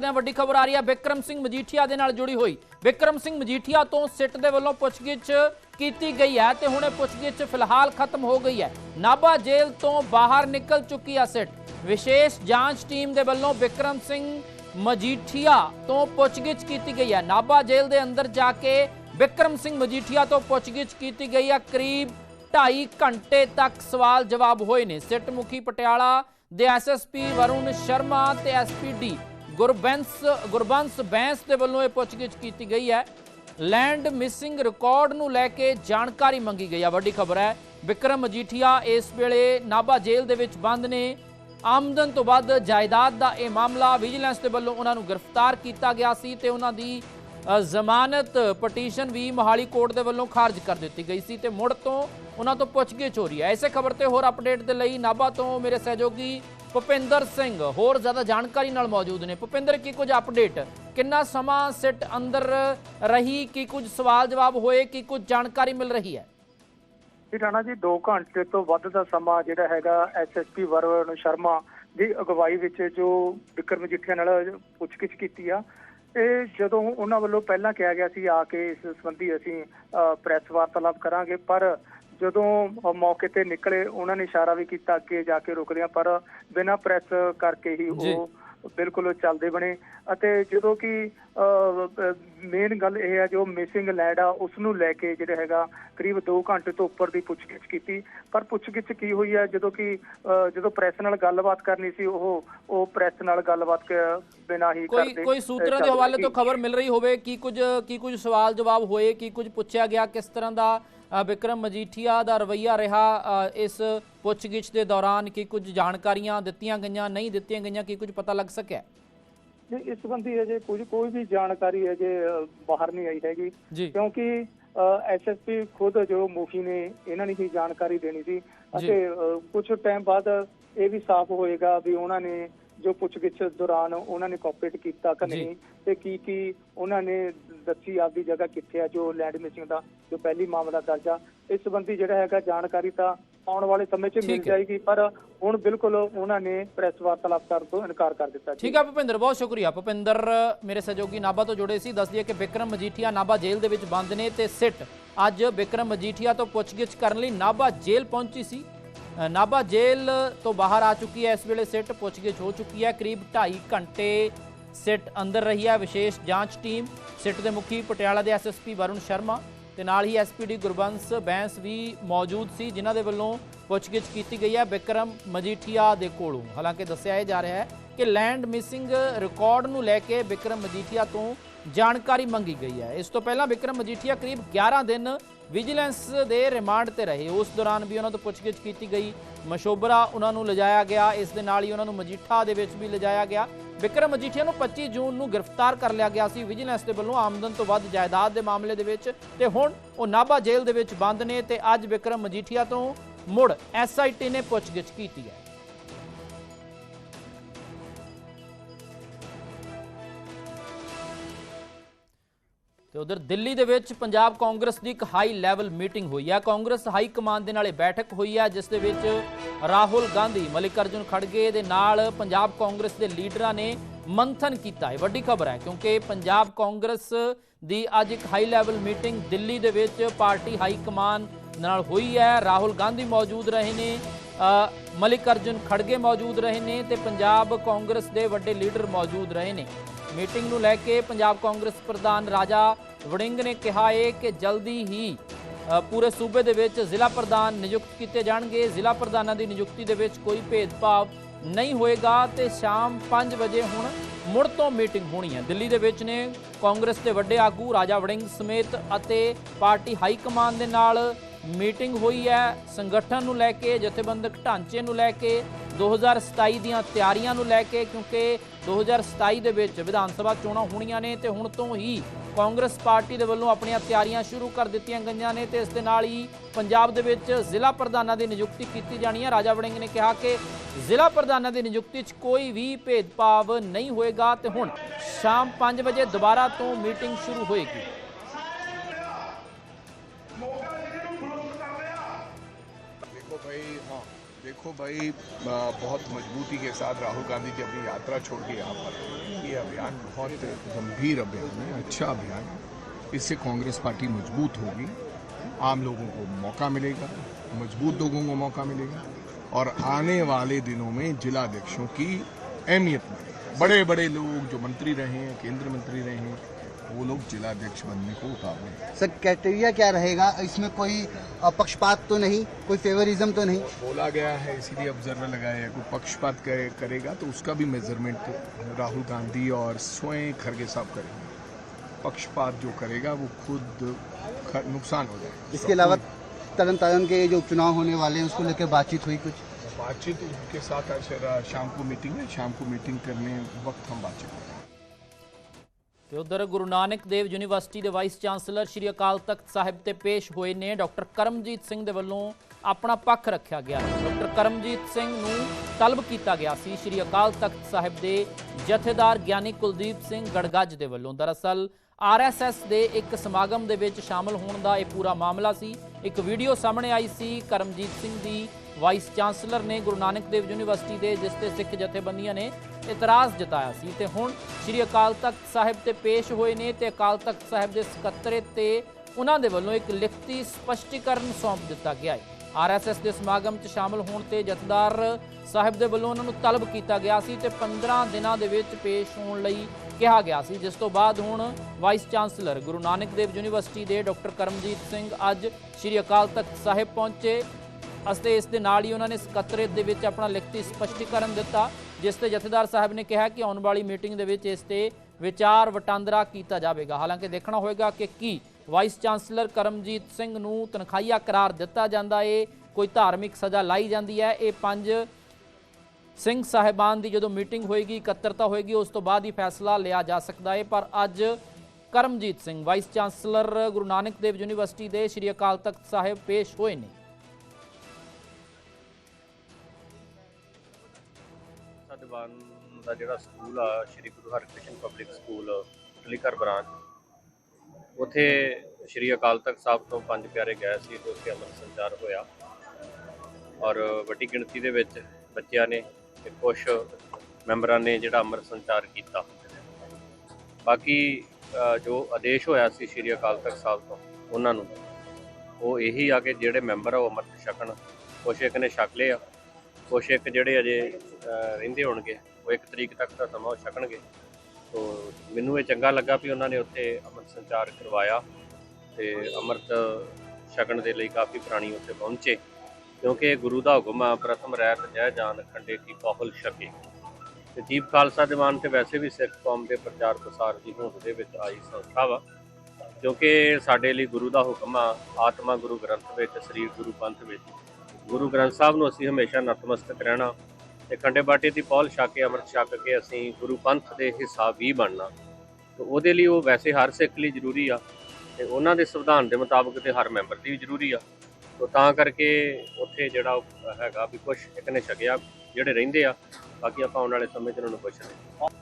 ਦੀਆਂ ਵੱਡੀ ਖਬਰ ਆ ਰਹੀ ਹੈ ਵਿਕਰਮ ਸਿੰਘ ਮਜੀਠੀਆ ਦੇ ਨਾਲ ਜੁੜੀ ਹੋਈ। ਵਿਕਰਮ ਸਿੰਘ ਮਜੀਠੀਆ ਤੋਂ ਸਿੱਟ ਦੇ ਵੱਲੋਂ ਪੁੱਛਗਿੱਛ ਕੀਤੀ ਗਈ ਹੈ ਤੇ ਹੁਣੇ ਪੁੱਛਗਿੱਛ ਫਿਲਹਾਲ ਖਤਮ ਹੋ ਗਈ ਹੈ। ਨਾਭਾ ਜੇਲ੍ਹ ਤੋਂ ਬਾਹਰ ਨਿਕਲ ਚੁੱਕੀ ਹੈ ਸਿੱਟ। ਵਿਸ਼ੇਸ਼ ਜਾਂਚ ਟੀਮ ਦੇ ਵੱਲੋਂ ਵਿਕਰਮ ਸਿੰਘ ਮਜੀਠੀਆ ਤੋਂ ਪੁੱਛਗਿੱਛ ਕੀਤੀ ਗਈ ਹੈ। ਨਾਭਾ ਜੇਲ੍ਹ ਦੇ ਅੰਦਰ ਜਾ ਕੇ ਵਿਕਰਮ ਸਿੰਘ ਮਜੀਠੀਆ ਤੋਂ ਪੁੱਛਗਿੱਛ ਕੀਤੀ ਗਈ ਹੈ ਕਰੀਬ 2.5 ਘੰਟੇ ਤੱਕ ਸਵਾਲ ਜਵਾਬ ਹੋਏ ਨੇ। ਸਿੱਟ ਮੁਖੀ ਪਟਿਆਲਾ ਦੇ ਐਸਐਸਪੀ ਵਰੁਣ ਸ਼ਰਮਾ ਤੇ ਐਸਪੀਡੀ ਗੁਰਬੰਸ ਗੁਰਬੰਸ ਬੈਂਸ ਦੇ ਵੱਲੋਂ ਇਹ ਪੁੱਛਗਿੱਛ ਕੀਤੀ ਗਈ ਹੈ। ਲੈਂਡ ਮਿਸਿੰਗ ਰਿਕਾਰਡ ਨੂੰ ਲੈ ਕੇ ਜਾਣਕਾਰੀ ਮੰਗੀ ਗਈ ਹੈ ਵੱਡੀ ਖਬਰ ਹੈ, ਵਿਕਰਮ ਮਜੀਠੀਆ ਇਸ ਵੇਲੇ ਨਾਭਾ ਜੇਲ੍ਹ ਦੇ ਵਿੱਚ ਬੰਦ ਨੇ। ਆਮਦਨ ਤੋਂ ਵੱਧ ਜਾਇਦਾਦ ਦਾ ਇਹ ਮਾਮਲਾ ਵਿਜੀਲੈਂਸ ਦੇ ਵੱਲੋਂ ਉਹਨਾਂ ਨੂੰ ਗ੍ਰਿਫਤਾਰ ਕੀਤਾ ਗਿਆ ਸੀ ਤੇ ਉਹਨਾਂ ਦੀ ਜ਼ਮਾਨਤ ਪਟੀਸ਼ਨ ਵੀ ਮੋਹਾਲੀ ਕੋਰਟ ਦੇ ਵੱਲੋਂ ਖਾਰਜ ਕਰ ਦਿੱਤੀ ਗਈ ਸੀ ਤੇ ਮੁੜ ਤੋਂ ਉਹਨਾਂ ਤੋਂ ਪੁੱਛਗਿੱਛ ਹੋ ਰਹੀ ਹੈ। ਇਸੇ ਖਬਰ ਤੇ ਹੋਰ ਅਪਡੇਟ ਦੇ ਲਈ ਨਾਭਾ ਤੋਂ ਮੇਰੇ ਸਹਿਯੋਗੀ ਭੁਪਿੰਦਰ ਸਿੰਘ, ਹੋਰ ਜ਼ਿਆਦਾ ਜਾਣਕਾਰੀ ਨਾਲ ਮੌਜੂਦ ਨੇ। ਭੁਪਿੰਦਰ, ਕੀ ਕੁਝ ਅਪਡੇਟ ਕਿੰਨਾ ਸਮਾਂ ਸਿੱਟ ਅੰਦਰ ਰਹੀ? ਕੀ ਕੁਝ ਸਵਾਲ ਜਵਾਬ ਹੋਏ? ਕੀ ਕੁਝ ਜਾਣਕਾਰੀ ਮਿਲ ਰਹੀ ਹੈ? ਜੀ ਰਾਣਾ ਜੀ 2 ਘੰਟੇ ਤੋਂ ਵੱਧ ਦਾ ਸਮਾਂ ਜਿਹੜਾ ਹੈਗਾ ਐਸਐਸਪੀ ਵਰੁਣ ਸ਼ਰਮਾ ਦੀ ਅਗਵਾਈ ਵਿੱਚ ਜੋ ਵਿਕਰਮ ਜਿੱਠਿਆ ਨਾਲ ਪੁੱਛਗਿੱਛ ਕੀਤੀ ਆ, ਇਹ ਜਦੋਂ ਉਹਨਾਂ ਵੱਲੋਂ ਪਹਿਲਾਂ ਕਿਹਾ ਗਿਆ ਸੀ, ਆ ਕੇ ਇਸ ਸੰਬੰਧੀ ਅਸੀਂ ਪ੍ਰੈਸ ਵਾਰਤਾਲਾਪ ਕਰਾਂਗੇ, ਪਰ ਜਦੋਂ ਮੌਕੇ ਤੇ ਨਿਕਲੇ ਉਹਨਾਂ ਨੇ ਇਸ਼ਾਰਾ ਵੀ ਕੀਤਾ ਅੱਗੇ ਜਾ ਕੇ ਰੁਕਦੇ ਆ ਪਰ ਬਿਨਾਂ ਪ੍ਰੈਸ ਕਰਕੇ ਹੀ। ਉਹ ਬਿਲਕੁਲ ਚੱਲਦੇ ਬਣੇ। ਅਤੇ ਜਦੋਂ ਕਿ ਮੇਨ ਗੱਲ ਇਹ ਹੈ ਜੋ ਮਿਸਿੰਗ ਲੈਂਡ ਆ ਉਸ ਨੂੰ ਲੈ ਕੇ ਜਿਹੜਾ ਹੈਗਾ ਕਰੀਬ 2 ਘੰਟੇ ਤੋਂ ਉੱਪਰ ਦੀ ਪੁੱਛਗਿੱਛ ਕੀਤੀ। ਪਰ ਪੁੱਛਗਿੱਛ ਕੀ ਹੋਈ ਹੈ ਜਦੋਂ ਕਿ ਜਦੋਂ ਪ੍ਰੈਸ ਨਾਲ ਗੱਲਬਾਤ ਕਰਨੀ ਸੀ ਉਹ ਉਹ ਪ੍ਰੈਸ ਨਾਲ ਗੱਲਬਾਤ ਬਿਨਾਂ ਹੀ ਕੋਈ ਕਰਦੇ ਕੋਈ ਸੂਤਰਾਂ ਦੇ ਹਵਾਲੇ ਤੋਂ ਖਬਰ ਮਿਲ ਰਹੀ ਹੋਵੇ ਕੀ ਕੁਝ ਕੀ ਕੁਝ ਸਵਾਲ ਜਵਾਬ ਹੋਏ ਕੀ ਕੁਝ ਪੁੱਛਿਆ ਗਿਆ ਕਿਸ ਤਰ੍ਹਾਂ ਦਾ ਵਿਕਰਮ ਮਜੀਠੀਆ ਦਾ ਰਵਈਆ ਰਿਹਾ। ਇਸ ਪੁੱਛਗਿੱਛ ਦੇ ਦੌਰਾਨ ਕੀ ਕੁਝ ਜਾਣਕਾਰੀਆਂ ਦਿੱਤੀਆਂ ਗਈਆਂ ਨਹੀਂ ਦਿੱਤੀਆਂ ਗਈਆਂ ਕੀ ਕੁਝ ਪਤਾ ਲੱਗ ਸਕਿਆ? ਨਹੀਂ, ਇਸ ਸੰਬੰਧੀ ਅਜੇ ਕੁਝ ਕੋਈ ਵੀ ਜਾਣਕਾਰੀ ਅਜੇ ਬਾਹਰ ਨਹੀਂ ਆਈ ਹੈਗੀ। ਕਿਉਂਕਿ ਐਸਐਸਪੀ ਖੁਦ ਜੋ ਮੁਖੀ ਨੇ ਇਹਨਾਂ ਨੇ ਹੀ ਜਾਣਕਾਰੀ ਦੇਣੀ ਸੀ। ਅਤੇ ਕੁਝ ਟਾਈਮ ਬਾਅਦ ਇਹ ਵੀ ਸਾਫ਼ ਹੋਏਗਾ ਵੀ ਉਹਨਾਂ ਨੇ ਜੋ ਪੁੱਛਗਿੱਛ ਦੌਰਾਨ ਉਹਨਾਂ ਨੇ ਕੋਆਪਰੇਟ ਕੀਤਾ ਕਿ। ਨਹੀਂ ਤੇ ਕੀ ਕੀ ਉਹਨਾਂ ਨੇ ਦੱਸੀ ਆਪਦੀ ਜਗ੍ਹਾ ਕਿੱਥੇ ਆ ਜੋ ਲੈਂਡ ਮਿਸਿੰਗ ਦਾ ਜੋ ਪਹਿਲੀ ਮਾਮਲਾ ਦਰਜ। ਆ ਇਸ ਸੰਬੰਧੀ ਜਿਹੜਾ ਹੈਗਾ ਜਾਣਕਾਰੀ ਤਾਂ ਆਉਣ ਵਾਲੇ ਸਮੇਂ 'ਚ ਮਿਲ। ਜਾਏਗੀ ਪਰ ਹੁਣ ਬਿਲਕੁਲ ਉਹਨਾਂ ਨੇ ਪ੍ਰੈਸ ਵਾਰਤਾਲਾਪ ਕਰਨ ਤੋਂ ਇਨਕਾਰ ਕਰ ਦਿੱਤਾ ਠੀਕ ਹੈ ਭੁਪਿੰਦਰ ਬਹੁਤ ਸ਼ੁਕਰੀਆ। ਭੁਪਿੰਦਰ ਮੇਰੇ ਸਹਿਯੋਗੀ ਨਾਭਾ ਤੋਂ ਜੁੜੇ ਸੀ ਦੱਸ ਦਈਏ ਕਿ ਵਿਕਰਮ ਮਜੀਠੀਆ ਨਾਭਾ ਜੇਲ੍ਹ ਦੇ ਵਿੱਚ ਬੰਦ ਨੇ ਤੇ ਸਿੱਟ। ਅੱਜ ਵਿਕਰਮ ਮਜੀਠੀਆ ਤੋਂ ਪੁੱਛਗਿੱਛ ਕਰਨ ਲਈ ਨਾਭਾ ਜੇਲ੍ਹ ਪਹੁੰਚੀ ਸੀ। ਅ, ਨਾਭਾ ਜੇਲ੍ਹ ਤੋਂ ਬਾਹਰ ਆ ਚੁੱਕੀ ਹੈ। ਇਸ ਵੇਲੇ ਸਿੱਟ ਪੁੱਛਗਿੱਛ ਹੋ ਚੁੱਕੀ ਹੈ। ਕਰੀਬ 2.5 ਘੰਟੇ ਸਿੱਟ ਅੰਦਰ ਰਹੀ ਹੈ। ਵਿਸ਼ੇਸ਼ ਜਾਂਚ ਟੀਮ ਸਿੱਟ ਦੇ ਮੁਖੀ ਪਟਿਆਲਾ ਦੇ ਐਸਐਸਪੀ ਵਰੁਣ ਸ਼ਰਮਾ ਤੇ ਨਾਲ ਹੀ ਐਸਪੀਡੀ ਗੁਰਬੰਸ ਬੈਂਸ ਵੀ ਮੌਜੂਦ ਸੀ ਜਿਨ੍ਹਾਂ ਦੇ ਵੱਲੋਂ ਪੁੱਛਗਿੱਛ ਕੀਤੀ ਗਈ ਹੈ। ਬਿਕਰਮ ਮਜੀਠੀਆ ਦੇ ਕੋਲੋਂ। ਹਾਲਾਂਕਿ ਦੱਸਿਆ ਇਹ ਜਾ ਰਿਹਾ ਹੈ ਕਿ ਲੈਂਡ ਮਿਸਿੰਗ ਰਿਕਾਰਡ ਨੂੰ ਲੈ ਕੇ ਬਿਕਰਮ ਮਜੀਠੀਆ ਤੋਂ ਜਾਣਕਾਰੀ ਮੰਗੀ ਗਈ ਹੈ। ਇਸ ਤੋਂ ਪਹਿਲਾਂ ਬਿਕਰਮ ਮਜੀਠੀਆ ਕਰੀਬ 11 ਦਿਨ ਵਿਜੀਲੈਂਸ ਦੇ ਰਿਮਾਂਡ ਤੇ ਰਹੇ। ਉਸ ਦੌਰਾਨ ਵੀ ਉਹਨਾਂ ਤੋਂ ਪੁੱਛਗਿੱਛ ਕੀਤੀ ਗਈ। ਮਸ਼ੋਬਰਾ ਉਹਨਾਂ ਨੂੰ ਲਿਜਾਇਆ ਗਿਆ। ਇਸ ਦੇ ਨਾਲ ਹੀ ਉਹਨਾਂ ਨੂੰ ਮਜੀਠਾ ਦੇ ਵਿੱਚ ਵੀ ਲਿਜਾਇਆ ਗਿਆ। ਵਿਕਰਮ ਮਜੀਠੀਆ ਨੂੰ 25 ਜੂਨ ਨੂੰ ਗ੍ਰਿਫਤਾਰ ਕਰ ਲਿਆ ਗਿਆ ਸੀ। ਵਿਜੀਲੈਂਸ ਦੇ ਵੱਲੋਂ ਆਮਦਨ ਤੋਂ ਵੱਧ ਜਾਇਦਾਦ ਦੇ ਮਾਮਲੇ ਦੇ ਵਿੱਚ ਤੇ ਹੁਣ ਉਹ ਨਾਭਾ ਜੇਲ੍ਹ ਦੇ ਵਿੱਚ ਬੰਦ ਨੇ ਤੇ ਅੱਜ ਵਿਕਰਮ ਮਜੀਠੀਆ ਤੋਂ ਮੁੜ ਐਸਆਈਟੀ ਨੇ ਪੁੱਛਗਿੱਛ ਕੀਤੀ ਹੈ। ਤੇ ਉਧਰ ਦਿੱਲੀ ਦੇ ਵਿੱਚ ਪੰਜਾਬ ਕਾਂਗਰਸ ਦੀ ਇੱਕ ਹਾਈ ਲੈਵਲ ਮੀਟਿੰਗ ਹੋਈ ਹੈ ਕਾਂਗਰਸ ਹਾਈ ਕਮਾਂਡ ਦੇ ਨਾਲ ਇਹ ਬੈਠਕ ਹੋਈ ਹੈ ਜਿਸ ਦੇ ਵਿੱਚ ਰਾਹੁਲ ਗਾਂਧੀ ਮਲਿਕ ਅਰਜੁਨ ਖੜਗੇ ਦੇ ਨਾਲ ਪੰਜਾਬ ਕਾਂਗਰਸ ਦੇ ਲੀਡਰਾਂ ਨੇ ਮੰਥਨ ਕੀਤਾ ਹੈ। ਵੱਡੀ ਖਬਰ ਹੈ ਕਿਉਂਕਿ ਪੰਜਾਬ ਕਾਂਗਰਸ ਦੀ ਅੱਜ ਇੱਕ ਹਾਈ ਲੈਵਲ ਮੀਟਿੰਗ ਦਿੱਲੀ ਦੇ ਵਿੱਚ ਪਾਰਟੀ ਹਾਈ ਕਮਾਨ ਨਾਲ ਹੋਈ ਹੈ। ਰਾਹੁਲ ਗਾਂਧੀ ਮੌਜੂਦ ਰਹੇ ਨੇ ਅ, ਮਲਿਕ ਅਰਜੁਨ ਖੜਗੇ ਮੌਜੂਦ ਰਹੇ ਨੇ ਤੇ ਪੰਜਾਬ ਕਾਂਗਰਸ ਦੇ ਵੱਡੇ ਲੀਡਰ ਮੌਜੂਦ ਰਹੇ ਨੇ। ਮੀਟਿੰਗ ਨੂੰ ਲੈ ਕੇ ਪੰਜਾਬ ਕਾਂਗਰਸ ਪ੍ਰਧਾਨ ਰਾਜਾ ਵੜਿੰਗ ਨੇ ਕਿਹਾ ਹੈ ਕਿ ਜਲਦੀ ਹੀ ਪੂਰੇ ਸੂਬੇ ਦੇ ਵਿੱਚ ਜ਼ਿਲ੍ਹਾ ਪ੍ਰਧਾਨ ਨਿਯੁਕਤ ਕੀਤੇ ਜਾਣਗੇ। ਜ਼ਿਲ੍ਹਾ ਪ੍ਰਧਾਨਾਂ ਦੀ ਨਿਯੁਕਤੀ ਦੇ ਵਿੱਚ ਕੋਈ ਭੇਦਭਾਵ ਨਹੀਂ ਹੋਏਗਾ ਤੇ ਸ਼ਾਮ 5 ਵਜੇ ਹੁਣ ਮੁੜ ਤੋਂ ਮੀਟਿੰਗ ਹੋਣੀ ਹੈ। ਦਿੱਲੀ ਦੇ ਵਿੱਚ ਨੇ ਕਾਂਗਰਸ ਦੇ ਵੱਡੇ ਆਗੂ ਰਾਜਾ ਵੜਿੰਗ ਸਮੇਤ ਅਤੇ ਪਾਰਟੀ ਹਾਈ ਕਮਾਨ ਦੇ ਨਾਲ ਮੀਟਿੰਗ ਹੋਈ ਹੈ। ਸੰਗਠਨ ਨੂੰ ਲੈ ਕੇ, ਜਥੇਬੰਦਕ ਢਾਂਚੇ ਨੂੰ ਲੈ ਕੇ 2027 ਦੀਆਂ ਤਿਆਰੀਆਂ ਨੂੰ ਲੈ ਕੇ, ਕਿਉਂਕਿ 2027 ਦੇ ਵਿੱਚ ਵਿਧਾਨ ਸਭਾ ਚੋਣਾਂ ਹੋਣੀਆਂ ਨੇ ਤੇ ਹੁਣ ਤੋਂ ਹੀ ਕਾਂਗਰਸ ਪਾਰਟੀ ਦੇ ਵੱਲੋਂ ਆਪਣੀਆਂ ਤਿਆਰੀਆਂ ਸ਼ੁਰੂ ਕਰ ਦਿੱਤੀਆਂ ਗਈਆਂ ਨੇ ਤੇ ਇਸ ਦੇ ਨਾਲ ਹੀ ਪੰਜਾਬ ਦੇ ਵਿੱਚ ਜ਼ਿਲ੍ਹਾ ਪ੍ਰਧਾਨਾਂ ਦੀ ਨਿਯੁਕਤੀ ਕੀਤੀ ਜਾਣੀ ਹੈ। ਰਾਜਾ ਵੜਿੰਗ ਨੇ ਕਿਹਾ ਕਿ ਜ਼ਿਲ੍ਹਾ ਪ੍ਰਧਾਨਾਂ ਦੀ ਨਿਯੁਕਤੀ 'ਚ ਕੋਈ ਵੀ ਭੇਦਭਾਵ ਨਹੀਂ ਹੋਏਗਾ ਤੇ ਹੁਣ ਸ਼ਾਮ 5 ਵਜੇ ਦੁਬਾਰਾ ਤੋਂ ਮੀਟਿੰਗ ਸ਼ੁਰੂ ਹੋਏਗੀ। देखो भाई बहुत मजबूती के साथ राहुल गांधी जी अपनी यात्रा छोड़ के यहाँ पर ये अभियान बहुत गंभीर अभियान है अच्छा अभियान है। इससे कांग्रेस पार्टी मज़बूत होगी, आम लोगों को मौका मिलेगा, मज़बूत लोगों को मौका मिलेगा, और आने वाले दिनों में जिला अध्यक्षों की अहमियत बढ़ेगी बड़े बड़े लोग जो मंत्री रहे हैं, केंद्रीय मंत्री रहे हैं वो लोग जिला अध्यक्ष बनने को उतार रहे हैं। सर क्राइटेरिया क्या रहेगा? इसमें कोई पक्षपात तो नहीं कोई फेवरिज्म तो नहीं? बोला गया है इसीलिए ऑब्जर्वर लगाया है कोई पक्षपात करे, करेगा तो उसका भी मेज़रमेंट राहुल गांधी और स्वयं खड़गे साहब करेंगे। पक्षपात जो करेगा वो खुद नुकसान हो जाएगा। इसके अलावा तरन तारण के जो उपचुनाव होने वाले हैं उसको लेकर बातचीत हुई कुछ? बातचीत उनके साथ आज शाम को मीटिंग है। शाम को मीटिंग करने वक्त हम बातचीत करेंगे। ਤੇ ਉਧਰ ਗੁਰੂ ਨਾਨਕ ਦੇਵ ਯੂਨੀਵਰਸਿਟੀ ਦੇ ਵਾਈਸ ਚਾਂਸਲਰ ਸ਼੍ਰੀ ਅਕਾਲ ਤਖਤ ਸਾਹਿਬ ਤੇ ਪੇਸ਼ ਹੋਏ ਨੇ। ਡਾਕਟਰ ਕਰਮਜੀਤ ਸਿੰਘ ਦੇ ਵੱਲੋਂ ਆਪਣਾ ਪੱਖ ਰੱਖਿਆ ਗਿਆ। ਡਾਕਟਰ ਕਰਮਜੀਤ ਸਿੰਘ ਨੂੰ ਤਲਬ ਕੀਤਾ ਗਿਆ ਸੀ ਸ਼੍ਰੀ ਅਕਾਲ ਤਖਤ ਸਾਹਿਬ ਦੇ ਜਥੇਦਾਰ ਗਿਆਨੀ ਕੁਲਦੀਪ ਸਿੰਘ ਗੜਗੱਜ ਦੇ ਵੱਲੋਂ। ਦਰਅਸਲ ਆਰਐਸਐਸ ਦੇ ਇੱਕ ਸਮਾਗਮ ਦੇ ਵਿੱਚ ਸ਼ਾਮਲ ਹੋਣ ਦਾ ਇਹ ਪੂਰਾ ਮਾਮਲਾ ਸੀ। ਇੱਕ ਵੀਡੀਓ ਸਾਹਮਣੇ ਆਈ ਸੀ। ਕਰਮਜੀਤ ਸਿੰਘ ਦੀ ਵਾਈਸ ਚਾਂਸਲਰ ਨੇ ਗੁਰੂ ਨਾਨਕ ਦੇਵ ਯੂਨੀਵਰਸਿਟੀ ਦੇ ਜਿਸ ਤੇ ਸਿੱਖ ਜਥੇਬੰਦੀਆਂ ਨੇ ਇਤਰਾਜ਼ ਜਤਾਇਆ ਸੀ ਤੇ ਹੁਣ ਸ੍ਰੀ ਅਕਾਲ ਤਖਤ ਸਾਹਿਬ ਤੇ ਪੇਸ਼ ਹੋਏ ਨੇ ਤੇ ਅਕਾਲ ਤਖਤ ਸਾਹਿਬ ਦੇ ਸਕੱਤਰੇਤ ਤੇ ਉਹਨਾਂ ਦੇ ਵੱਲੋਂ ਇੱਕ ਲਿਖਤੀ ਸਪਸ਼ਟੀਕਰਨ ਸੌਂਪ ਦਿੱਤਾ ਗਿਆ ਹੈ। ਆਰਐਸਐਸ ਦੇ ਸਮਾਗਮ 'ਚ ਸ਼ਾਮਲ ਹੋਣ ਤੇ ਜਥੇਦਾਰ ਸਾਹਿਬ ਦੇ ਵੱਲੋਂ ਉਹਨਾਂ ਨੂੰ ਤਲਬ ਕੀਤਾ ਗਿਆ ਸੀ ਤੇ 15 ਦਿਨਾਂ ਦੇ ਵਿੱਚ ਪੇਸ਼ ਹੋਣ ਲਈ ਕਿਹਾ ਗਿਆ ਸੀ, ਜਿਸ ਤੋਂ ਬਾਅਦ ਹੁਣ vice chancellor Guru Nanak Dev university ਦੇ ਡਾਕਟਰ ਕਰਮਜੀਤ ਸਿੰਘ ਅੱਜ ਸ੍ਰੀ ਅਕਾਲ ਤਖਤ ਸਾਹਿਬ ਪਹੁੰਚੇ। ਅਤੇ ਇਸ ਦੇ ਨਾਲ ਹੀ ਉਹਨਾਂ ਨੇ ਸਕੱਤਰੇਤ ਦੇ ਵਿੱਚ ਆਪਣਾ ਲਿਖਤੀ ਸਪਸ਼ਟੀਕਰਨ ਦਿੱਤਾ, ਜਿਸ ਤੇ ਜਥੇਦਾਰ ਸਾਹਿਬ ਨੇ ਕਿਹਾ ਕਿ ਆਉਣ ਵਾਲੀ ਮੀਟਿੰਗ ਦੇ ਵਿੱਚ ਇਸ ਤੇ ਵਿਚਾਰ ਵਟਾਂਦਰਾ ਕੀਤਾ ਜਾਵੇਗਾ। ਹਾਲਾਂਕਿ ਦੇਖਣਾ ਹੋਏਗਾ ਕਿ ਕੀ ਵਾਈਸ ਚਾਂਸਲਰ ਕਰਮਜੀਤ ਸਿੰਘ ਨੂੰ ਤਨਖਾਹੀਆ ਕਰਾਰ ਦਿੱਤਾ ਜਾਂਦਾ ਏ, ਕੋਈ ਧਾਰਮਿਕ ਸਜ਼ਾ ਲਾਈ ਜਾਂਦੀ ਹੈ। ਇਹ ਪੰਜ ਸਿੰਘ ਸਾਹਿਬਾਨ ਦੀ ਜਦੋਂ ਮੀਟਿੰਗ ਹੋਏਗੀ, ਇਕੱਤਰਤਾ ਹੋਏਗੀ, ਉਸ ਤੋਂ ਬਾਅਦ ਹੀ ਫੈਸਲਾ ਲਿਆ ਜਾ ਸਕਦਾ ਹੈ ਪਰ ਅੱਜ Karamjit Singh vice chancellor Guru Nanak Dev university ਦੇ ਸ੍ਰੀ ਅਕਾਲ ਤਖਤ ਸਾਹਿਬ ਪੇਸ਼ ਹੋਏ ਨੇ। ਸਦਵਾਨ ਦਾ ਜਿਹੜਾ ਸਕੂਲ ਆ, ਸ਼੍ਰੀ ਗੁਰੂ ਹਰਕ੍ਰਿਸ਼ਨ ਪਬਲਿਕ ਸਕੂਲ ਟਲੀਕਰ ਬ੍ਰਾਂਚ ਉਥੇ ਸ਼੍ਰੀ ਅਕਾਲ ਤਖਤ ਸਾਹਿਬ ਤੋਂ ਪੰਜ ਪਿਆਰੇ ਗਏ ਸੀ ਤੇ ਉੱਥੇ ਅੰਮ੍ਰਿਤ ਸੰਚਾਰ ਹੋਇਆ। ਔਰ ਵੱਡੀ ਗਿਣਤੀ ਦੇ ਵਿੱਚ ਬੱਚਿਆਂ ਨੇ ਤੇ ਕੁਝ ਮੈਂਬਰਾਂ ਨੇ ਜਿਹੜਾ ਅੰਮ੍ਰਿਤ ਸੰਚਾਰ ਕੀਤਾ। ਬਾਕੀ ਜੋ ਆਦੇਸ਼ ਹੋਇਆ ਸੀ ਸ਼੍ਰੀ ਅਕਾਲ ਤਖਤ ਸਾਹਿਬ ਤੋਂ, ਉਹਨਾਂ ਨੂੰ, ਉਹ ਇਹੀ ਆ ਕਿ ਜਿਹੜੇ ਮੈਂਬਰ ਆ, ਉਹ ਅੰਮ੍ਰਿਤ ਛਕਣ। ਕੁਛ ਇੱਕ ਨੇ ਛਕ ਲਿਆ ਕੁਛ ਇੱਕ ਜਿਹੜੇ ਅਜੇ ਰਹਿੰਦੇ ਹੋਣਗੇ, ਉਹ ਇੱਕ ਤਰੀਕ ਤੱਕ ਦਾ ਸਮਾਂ ਉਹ ਛਕਣਗੇ। ਤੋ ਮੈਨੂੰ ਇਹ ਚੰਗਾ ਲੱਗਾ ਵੀ ਉਹਨਾਂ ਨੇ ਉੱਥੇ ਅੰਮ੍ਰਿਤ ਸੰਚਾਰ ਕਰਵਾਇਆ ਤੇ ਅੰਮ੍ਰਿਤ ਛਕਣ ਦੇ ਲਈ ਕਾਫੀ ਪ੍ਰਾਣੀ ਉੱਥੇ ਪਹੁੰਚੇ, ਕਿਉਂਕਿ ਗੁਰੂ ਦਾ ਹੁਕਮ ਆ, ਪ੍ਰਥਮ ਰਹਿਤ ਜੈ ਜਾਨ ਖੰਡੇ ਕੀ ਬਹੁਲ ਛਕੇ। ਤੇ ਦੀਪ ਖਾਲਸਾ ਦੀਵਾਨ ਤੇ ਵੈਸੇ ਵੀ ਸਿੱਖ ਕੌਮ ਦੇ ਪ੍ਰਚਾਰ ਪ੍ਰਸਾਰ ਦੀ ਹੋਂਦ ਦੇ ਵਿੱਚ ਆਈ ਸੰਸਥਾ ਵਾ, ਕਿਉਂਕਿ ਸਾਡੇ ਲਈ ਗੁਰੂ ਦਾ ਹੁਕਮ ਆ, ਆਤਮਾ ਗੁਰੂ ਗ੍ਰੰਥ ਵਿੱਚ ਸਰੀਰ ਗੁਰੂ ਪੰਥ ਵਿੱਚ। ਗੁਰੂ ਗ੍ਰੰਥ ਸਾਹਿਬ ਨੂੰ ਅਸੀਂ ਹਮੇਸ਼ਾ ਨਤਮਸਤਕ ਰਹਿਣਾ ਤੇ ਖੰਡੇ ਬਾਟੇ ਦੀ ਪੌਲ ਛਕ ਕੇ, ਅੰਮ੍ਰਿਤ ਛਕ ਕੇ ਅਸੀਂ ਗੁਰੂ ਪੰਥ ਦੇ ਹਿੱਸਾ ਵੀ ਬਣਨਾ। ਤੇ ਉਹਦੇ ਲਈ ਉਹ ਵੈਸੇ ਹਰ ਸਿੱਖ ਲਈ ਜ਼ਰੂਰੀ ਆ ਤੇ ਉਹਨਾਂ ਦੇ ਸੰਵਿਧਾਨ ਦੇ ਮੁਤਾਬਕ ਤੇ ਹਰ ਮੈਂਬਰ ਦੀ ਵੀ ਜ਼ਰੂਰੀ ਆ। ਤੋ ਤਾਂ ਕਰਕੇ ਉੱਥੇ ਜਿਹੜਾ ਹੈਗਾ ਵੀ ਕੁਝ ਇੱਕ ਨੇ ਛਕਿਆ, ਜਿਹੜੇ ਰਹਿੰਦੇ ਆ, ਬਾਕੀ ਆਪਾਂ ਆਉਣ ਵਾਲੇ ਸਮੇਂ 'ਚ ਉਹਨਾਂ ਨੂੰ ਪੁੱਛਦੇ